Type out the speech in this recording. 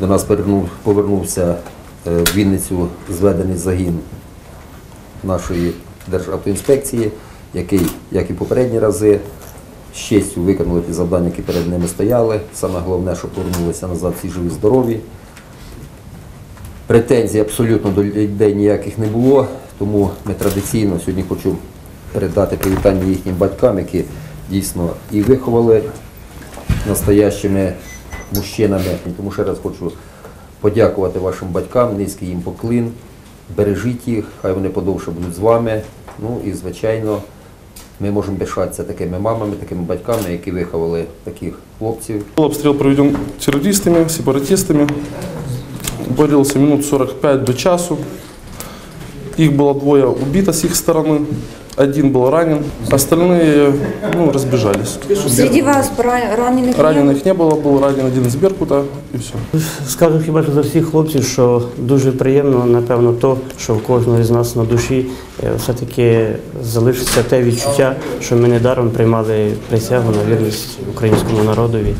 До нас повернувся е, в Вінницю зведений загін нашої Державтоінспекції, який, як і попередні рази, з честю виконали ті завдання, які перед ними стояли. Саме головне, що повернулися назад всі живі, здорові. Претензій абсолютно до людей ніяких не було, тому ми традиційно сьогодні хочу передати привітання їхнім батькам, які дійсно і виховали настоящими мужчинами. І Тому ще раз хочу подякувати вашим батькам, низький їм поклин. Бережіть їх, хай вони подовше будуть з вами. Ну і звичайно, ми можемо пишатися такими мамами, такими батьками, які виховали таких хлопців. Был обстрел проведен террористами, сепаратистами. Боролся минут 45 до часу. Их было двое убито с их стороны. Один был ранен. Остальные ну, разбежались. Среди вас ра- раненых нет? Раненых не было, был ранен один из Беркута и все. Скажу хіба що за всіх хлопців, що дуже приємно, напевно, то, що в кожного з нас на душі е, все-таки залишиться те відчуття, що ми недаром приймали присягу на вірність українському народові.